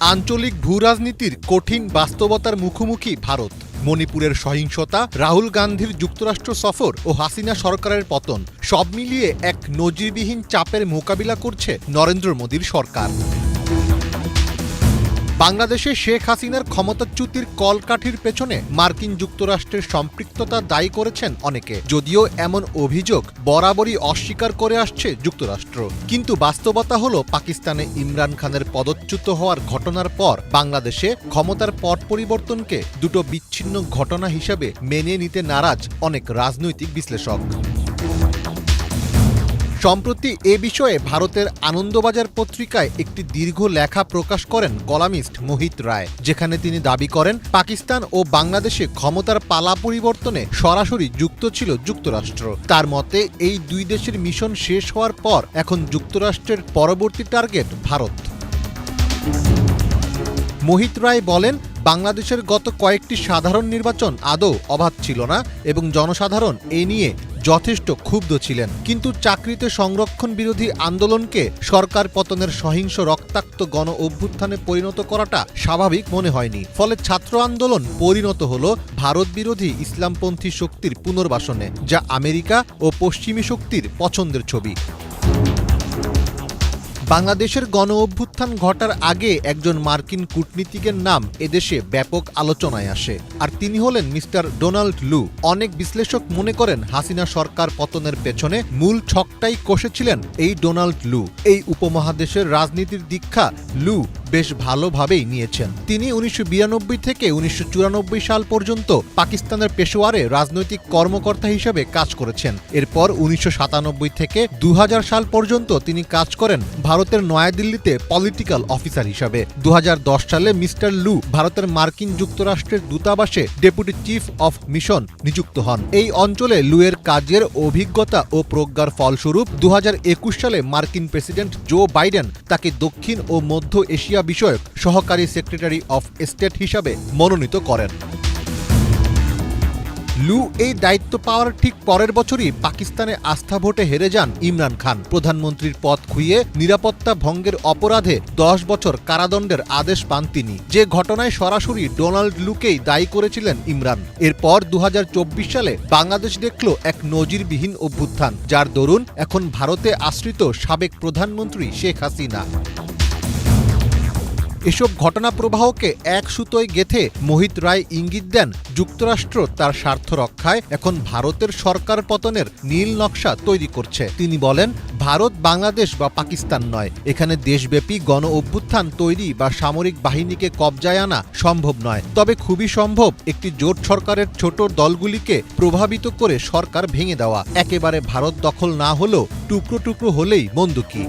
আঞ্চলিক ভূরাজনীতির কঠিন বাস্তবতার মুখোমুখি ভারত। মণিপুরের সহিংসতা, রাহুল গান্ধীর যুক্তরাষ্ট্র সফর ও হাসিনা সরকারের পতন, সব মিলিয়ে এক নজিরবিহীন চাপের মোকাবিলা করছে নরেন্দ্র মোদীর সরকার। বাংলাদেশে শেখ হাসিনার ক্ষমতাচ্যুতির কলকাঠির পেছনে মার্কিন যুক্তরাষ্ট্রের সম্পৃক্ততা দায়ী করেছেন অনেকে। যদিও এমন অভিযোগ বরাবরই অস্বীকার করে আসছে যুক্তরাষ্ট্র। কিন্তু বাস্তবতা হলো পাকিস্তানে ইমরান খানের পদচ্যুত হওয়ার ঘটনার পর বাংলাদেশে ক্ষমতার পট পরিবর্তনকে দুটো বিচ্ছিন্ন ঘটনা হিসেবে মেনে নিতে নারাজ অনেক রাজনৈতিক বিশ্লেষক। সম্প্রতি এ বিষয়ে ভারতের আনন্দবাজার পত্রিকায় একটি দীর্ঘ লেখা প্রকাশ করেন কলামিস্ট মোহিত রায়, যেখানে তিনি দাবি করেন, পাকিস্তান ও বাংলাদেশে ক্ষমতার পালা পরিবর্তনে সরাসরি যুক্ত ছিল যুক্তরাষ্ট্র। তার মতে, এই দুই দেশের মিশন শেষ হওয়ার পর এখন যুক্তরাষ্ট্রের পরবর্তী টার্গেট ভারত। মোহিত রায় বলেন, বাংলাদেশের গত কয়েকটি সাধারণ নির্বাচন আদৌ অবাধ ছিল না এবং জনসাধারণ এ নিয়ে যথেষ্ট ক্ষুব্ধ ছিলেন। কিন্তু চাকরিতে সংরক্ষণ বিরোধী আন্দোলনকে সরকার পতনের সহিংস রক্তাক্ত গণ অভ্যুত্থানে পরিণত করাটা স্বাভাবিক মনে হয়নি। ফলে ছাত্র আন্দোলন পরিণত হল ভারত বিরোধী ইসলামপন্থী শক্তির পুনর্বাসনে, যা আমেরিকা ও পশ্চিমী শক্তির পছন্দের ছবি। বাংলাদেশের গণ অভ্যুত্থান ঘটার আগে একজন মার্কিন কূটনীতিকের নাম এদেশে ব্যাপক আলোচনায় আসে। আর তিনি হলেন মিস্টার ডোনাল্ড লু। অনেক বিশ্লেষক মনে করেন হাসিনা সরকার পতনের পেছনে মূল ছকটাই কষেছিলেন এই ডোনাল্ড লু। এই উপমহাদেশের রাজনীতির দীক্ষা লু বেশ ভালোভাবেই নিয়েছেন। তিনি উনিশশো বিরানব্বই থেকে উনিশশো চুরানব্বই সাল পর্যন্ত পাকিস্তানের পেশোয়ারে রাজনৈতিক কর্মকর্তা হিসেবে কাজ করেছেন। এরপর উনিশশো সাতানব্বই থেকে দু হাজার সাল পর্যন্ত তিনি কাজ করেন ভারতের নয়াদিল্লিতে পলিটিক্যাল অফিসার হিসাবে। দু হাজার দশ সালে মিস্টার লু ভারতের মার্কিন যুক্তরাষ্ট্রের দূতাবাসে ডেপুটি চিফ অফ মিশন নিযুক্ত হন। এই অঞ্চলে লুয়ের কাজের অভিজ্ঞতা ও প্রজ্ঞার ফলস্বরূপ দু হাজার একুশ সালে মার্কিন প্রেসিডেন্ট জো বাইডেন তাকে দক্ষিণ ও মধ্য এশিয়া বিষয়ক সহকারী সেক্রেটারি অফ স্টেট হিসাবে মনোনীত করেন। লু এই দায়িত্ব পাওয়ার ঠিক পরের বছরই পাকিস্তানে আস্থা ভোটে হেরে যান ইমরান খান। প্রধানমন্ত্রীর পদ খুইয়ে নিরাপত্তা ভঙ্গের অপরাধে দশ বছর কারাদণ্ডের আদেশ পান তিনি। যে ঘটনায় সরাসরি ডোনাল্ড লুকেই দায়ী করেছিলেন ইমরান। এরপর দু হাজার চব্বিশ সালে বাংলাদেশ দেখল এক নজিরবিহীন অভ্যুত্থান, যার দরুন এখন ভারতে আশ্রিত সাবেক প্রধানমন্ত্রী শেখ হাসিনা। এসব ঘটনা প্রবাহকে এক সুতোয় গেথে মোহিত রায় ইঙ্গিত দেন, যুক্তরাষ্ট্র তার স্বার্থ রক্ষায় এখন ভারতের সরকার পতনের নীল নকশা তৈরি করছে। তিনি বলেন, ভারত বাংলাদেশ বা পাকিস্তান নয়। এখানে দেশব্যাপী গণ অভ্যুত্থান তৈরি বা সামরিক বাহিনীকে কবজায় আনা সম্ভব নয়। তবে খুবই সম্ভব একটি জোট সরকারের ছোট দলগুলিকে প্রভাবিত করে সরকার ভেঙে দেওয়া। একেবারে ভারত দখল না হলেও টুকরো টুকরো হলেই মন্দ কি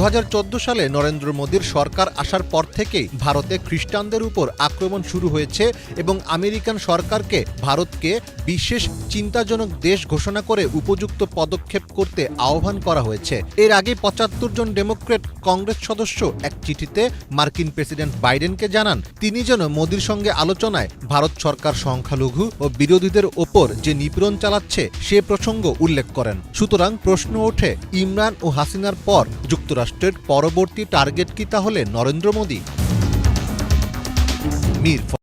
দু হাজার চোদ্দ সালে নরেন্দ্র মোদীর সরকার আসার পর থেকেই ভারতে খ্রিস্টানদের উপর আক্রমণ শুরু হয়েছে এবং আমেরিকান সরকারকে ভারতকে বিশেষ চিন্তাজনক দেশ ঘোষণা করে উপযুক্ত পদক্ষেপ করতে আহ্বান করা হয়েছে। এর আগে পঁচাত্তর জন ডেমোক্রেট কংগ্রেস সদস্য এক চিঠিতে মার্কিন প্রেসিডেন্ট বাইডেনকে জানান, তিনি যেন মোদীর সঙ্গে আলোচনায় ভারত সরকার সংখ্যালঘু ও বিরোধীদের ওপর যে নিপীড়ন চালাচ্ছে সে প্রসঙ্গ উল্লেখ করেন। সুতরাং প্রশ্ন ওঠে, ইমরান ও হাসিনার পর যুক্তরাষ্ট্রের পরবর্তী টার্গেট কি তাহলে নরেন্দ্র মোদী? মীর